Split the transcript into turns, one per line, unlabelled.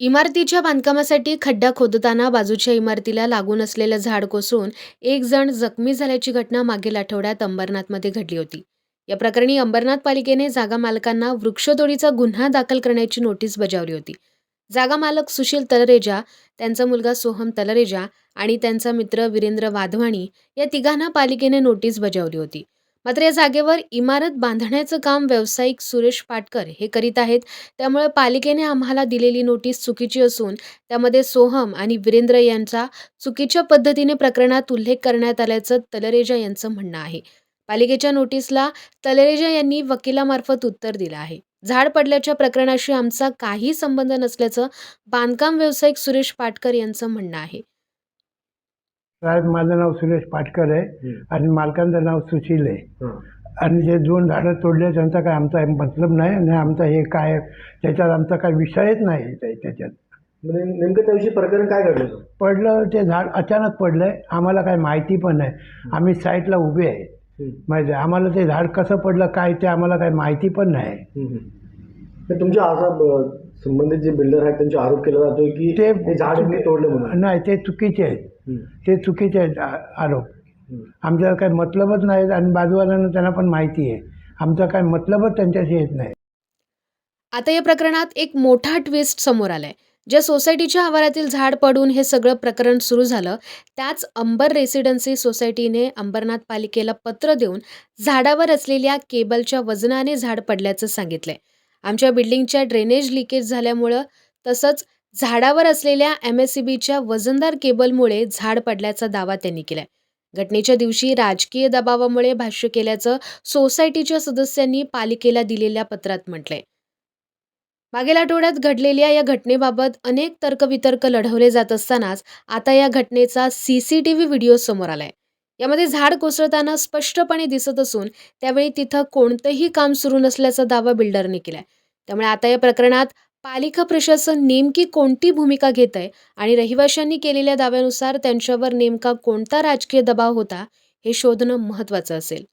इमारतीच्या बांधकामासाठी खड्डा खोदताना बाजूच्या इमारतीला लागून असलेलं झाड कोसळून एक जण जखमी झाल्याची घटना मागील आठवड्यात अंबरनाथमध्ये घडली होती. या प्रकरणी अंबरनाथ पालिकेने जागा मालकांना वृक्षतोडीचा गुन्हा दाखल करण्याची नोटीस बजावली होती. जागा मालक सुशील तलरेजा त्यांचा मुलगा सोहम तलरेजा आणि त्यांचा मित्र वीरेंद्र वाधवाणी या तिघांना पालिकेने नोटीस बजावली होती. मात्र या जागेवर इमारत बांधण्याचं काम व्यावसायिक सुरेश पाटकर हे करीत आहेत. त्यामुळे पालिकेने आम्हाला दिलेली नोटीस चुकीची असून त्यामध्ये सोहम आणि वीरेंद्र यांचा चुकीच्या पद्धतीने प्रकरणात उल्लेख करण्यात आल्याचं तलरेजा यांचं म्हणणं आहे. पालिकेच्या नोटीसला तलरेजा यांनी वकिलामार्फत उत्तर दिलं आहे. झाड पडल्याच्या प्रकरणाशी आमचा काही संबंध नसल्याचं बांधकाम व्यावसायिक सुरेश पाटकर यांचं म्हणणं आहे.
साहेब माझं नाव सुरेश पाटकर आहे आणि मालकांचं नाव सुशील आहे. आणि जे दोन झाडं तोडले त्यांचा काय आमचा मतलब नाही आणि आमचा हे काय त्याच्यात आमचा काय विषयच नाही त्या- त्याच्यात.
म्हणजे नेमकं त्या दिवशी प्रकरण काय घडलं होतं?
पडलं ते झाड अचानक पडलं आहे आम्हाला काय माहिती पण नाही. आम्ही साईडला उभे आहे. माहिती आहे आम्हाला ते झाड कसं पडलं काय ते आम्हाला काय माहिती पण नाही.
हम्म. तर तुमच्या ब- संबंधित जे बिल्डर आहेत त्यांचे आरोप केला जातोय की
ते
हे झाड यांनी तोडले म्हणून.
नाही ते चुकीचे आहेत.
हम्म.
ते चुकीचे आहेत आ- आरोप.
हम्म.
आमचा काय मतलबच नाही आणि बाजूवाल्यांना त्यांना पण माहिती आहे. आमचा काय मतलबच त्यांच्याशी येत नाही.
आता या प्रकरणात एक मोठा ट्विस्ट समोर आलाय. ज्या सोसायटीच्या आवारातील झाड पडून हे सगळं प्रकरण सुरू झालं त्याच अंबर रेसिडेन्सी सोसायटीने अंबरनाथ पालिकेला पत्र देऊन झाडावर असलेल्या केबलच्या वजनाने झाड पडल्याचं सांगितलंय. आमच्या बिल्डिंगच्या ड्रेनेज लिकेज झाल्यामुळं तसंच झाडावर असलेल्या एम एस सी बीच्या वजनदार केबलमुळे झाड पडल्याचा दावा त्यांनी केलाय. घटनेच्या दिवशी राजकीय दबावामुळे भाष्य केल्याचं सोसायटीच्या सदस्यांनी पालिकेला दिलेल्या पत्रात म्हटलंय. मागील आठवड्यात घडलेल्या या घटनेबाबत अनेक तर्कवितर्क लढवले जात असतानाच आता या घटनेचा C C T V video समोर आलाय. यामध्ये झाड कोसळताना स्पष्टपणे दिसत असून त्यावेळी तिथं कोणतंही काम सुरू नसल्याचा दावा बिल्डरने केलाय. त्यामुळे आता या प्रकरणात पालिका प्रशासन नेमकी कोणती भूमिका घेत आहे आणि रहिवाशांनी केलेल्या दाव्यानुसार त्यांच्यावर नेमका कोणता राजकीय दबाव होता हे शोधणं महत्त्वाचं असेल.